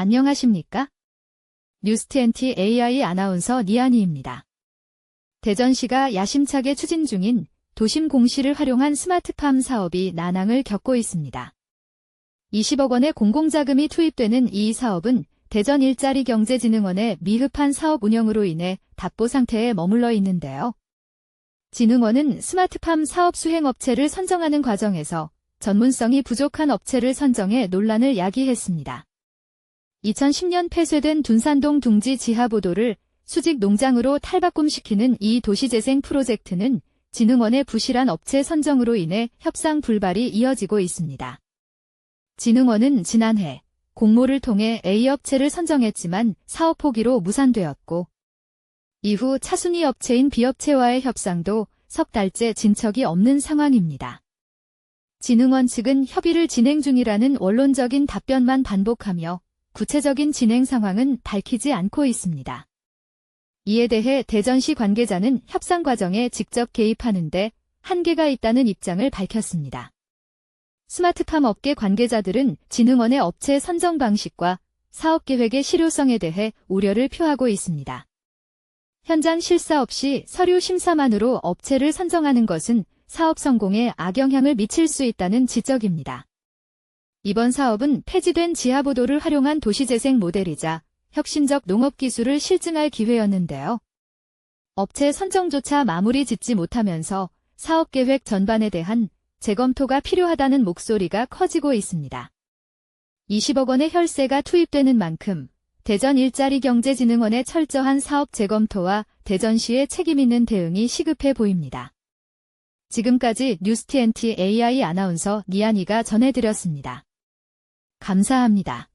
안녕하십니까? 뉴스트엔티 AI 아나운서 니아니입니다. 대전시가 야심차게 추진 중인 도심 공시를 활용한 스마트팜 사업이 난항을 겪고 있습니다. 20억 원의 공공자금이 투입되는 이 사업은 대전 일자리 경제진흥원의 미흡한 사업 운영으로 인해 답보 상태에 머물러 있는데요. 진흥원은 스마트팜 사업 수행 업체를 선정하는 과정에서 전문성이 부족한 업체를 선정해 논란을 야기했습니다. 2010년 폐쇄된 둔산동 둥지 지하보도를 수직 농장으로 탈바꿈시키는 이 도시재생 프로젝트는 진흥원의 부실한 업체 선정으로 인해 협상 불발이 이어지고 있습니다. 진흥원은 지난해 공모를 통해 A업체를 선정했지만 사업 포기로 무산되었고 이후 차순위 업체인 B업체와의 협상도 석 달째 진척이 없는 상황입니다. 진흥원 측은 협의를 진행 중이라는 원론적인 답변만 반복하며 구체적인 진행 상황은 밝히지 않고 있습니다. 이에 대해 대전시 관계자는 협상 과정에 직접 개입하는데 한계가 있다는 입장을 밝혔습니다. 스마트팜 업계 관계자들은 진흥원의 업체 선정 방식과 사업 계획의 실효성에 대해 우려를 표하고 있습니다. 현장 실사 없이 서류 심사만으로 업체를 선정하는 것은 사업 성공에 악영향을 미칠 수 있다는 지적입니다. 이번 사업은 폐지된 지하보도를 활용한 도시재생 모델이자 혁신적 농업기술을 실증할 기회였는데요. 업체 선정조차 마무리 짓지 못하면서 사업계획 전반에 대한 재검토가 필요하다는 목소리가 커지고 있습니다. 20억 원의 혈세가 투입되는 만큼 대전 일자리 경제진흥원의 철저한 사업 재검토와 대전시의 책임있는 대응이 시급해 보입니다. 지금까지 뉴스TNT AI 아나운서 니아니가 전해드렸습니다. 감사합니다.